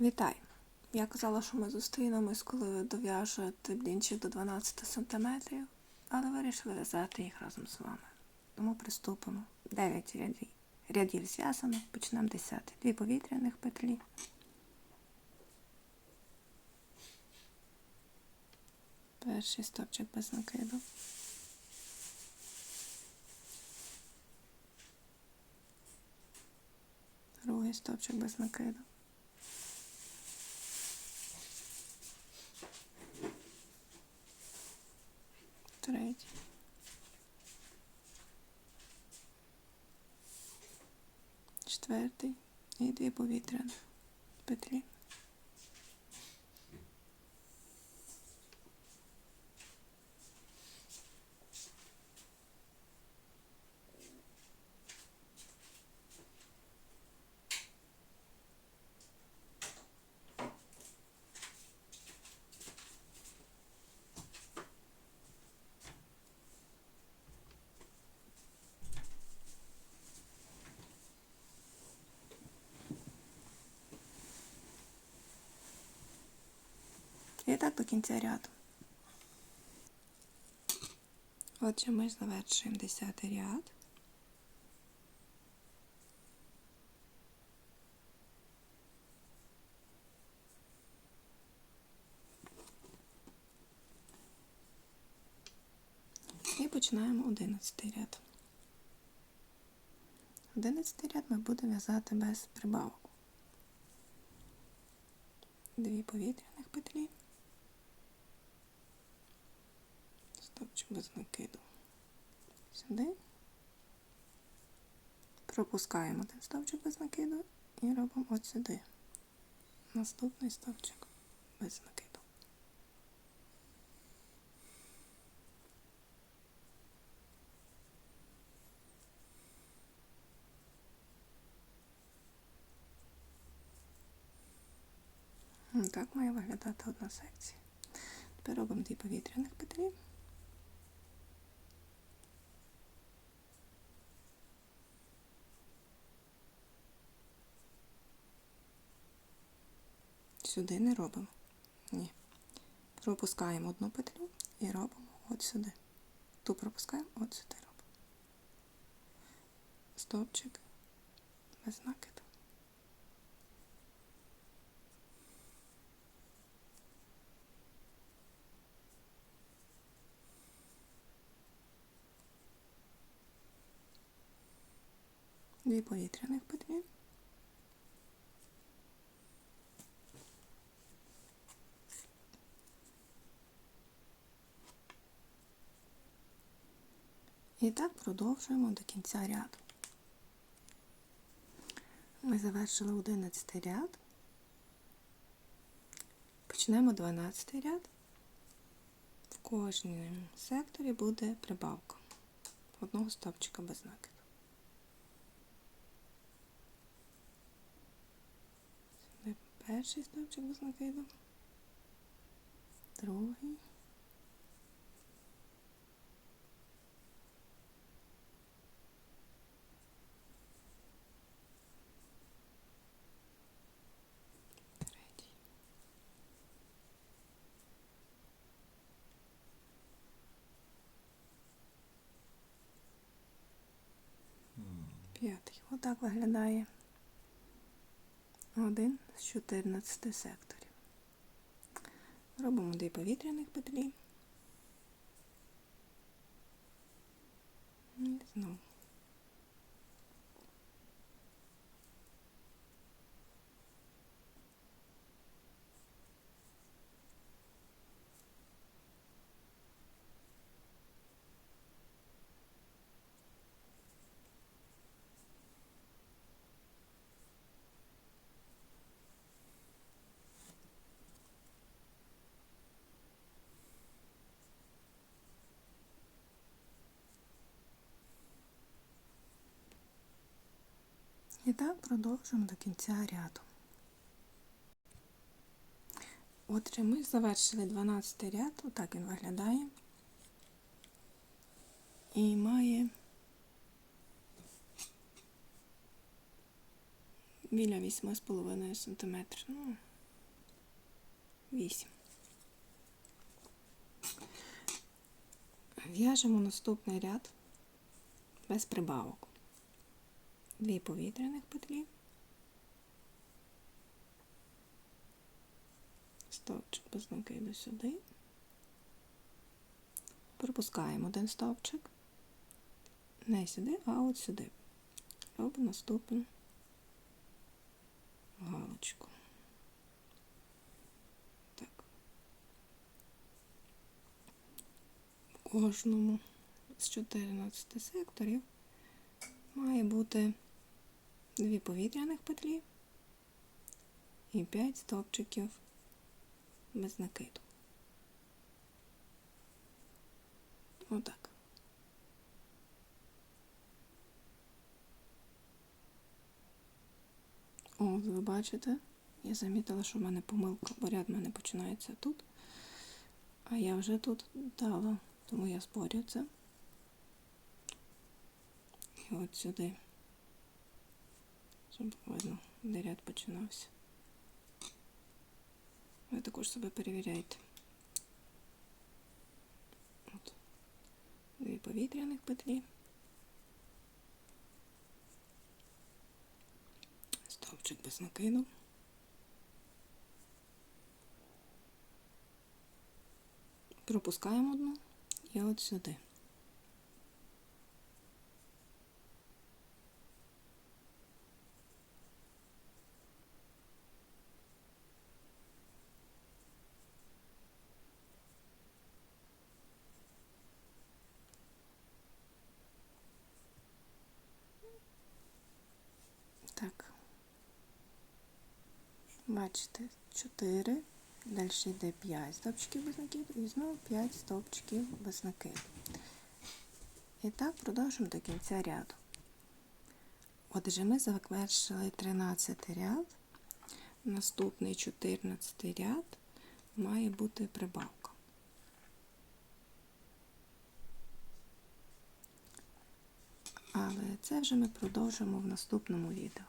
Вітаю! Я казала, що ми зустрінемось, коли ви дов'яжете блінчик до 12 см, але вирішили в'язати їх разом з вами. Тому приступимо. 9 рядів, рядів зв'язано, почнемо 10. Дві повітряних петлі. Перший стопчик без накиду. Другий стопчик без накиду. Четвертий і дві повітряні петлі. І так до кінця ряду. Отже, ми завершуємо 10 ряд. І починаємо 11 ряд. 11 ряд ми будемо в'язати без прибавок. Дві повітряних петлі. Стопчик без накиду. Сюди. Пропускаємо один стовпчик без накиду і робимо от сюди. Наступний стовпчик без накиду. Так має виглядати одна секція. Тепер робимо дві повітряних петлі. Сюди не робимо. Ні. Пропускаємо одну петлю і робимо от сюди. Ту пропускаємо, от сюди робимо. Стопчик без накиду. Дві повітряних петлі. І так продовжуємо до кінця ряду. Ми завершили 11 ряд. Почнемо 12 ряд. В кожному секторі буде прибавка одного стопчика без накиду. Перший стопчик без накиду, другий. П'ятий. Отак виглядає один з 14 секторів. Робимо дві повітряних петлі. І знову. І так продовжуємо до кінця ряду. Отже, ми завершили 12 ряд, отак він виглядає. І має біля 8,5 см. Ну, 8. В'яжемо наступний ряд без прибавок. Дві повітряних петлі. Стовпчик без накиду сюди. Пропускаємо один стовпчик. Не сюди, а от сюди. Робимо наступну галочку. Так. В кожному з 14 секторів має бути дві повітряних петлі і 5 стовпчиків без накиду. Отак. О, ви бачите, я замітила, що в мене помилка, бо ряд в мене починається тут, а я вже тут дала, тому я зборю це. І от сюди, щоб видно, де ряд починався. Ви також себе перевіряйте. От. Дві повітряних петлі. Стовпчик без накиду. Пропускаємо одну і от сюди. Так. Бачите, 4, далі йде 5 стовпчиків без накиду і знову 5 стовпчиків без накиду. І так продовжимо до кінця ряду. Отже, ми завершили 13 ряд. Наступний 14 ряд має бути прибавка. Але це вже ми продовжимо в наступному відео.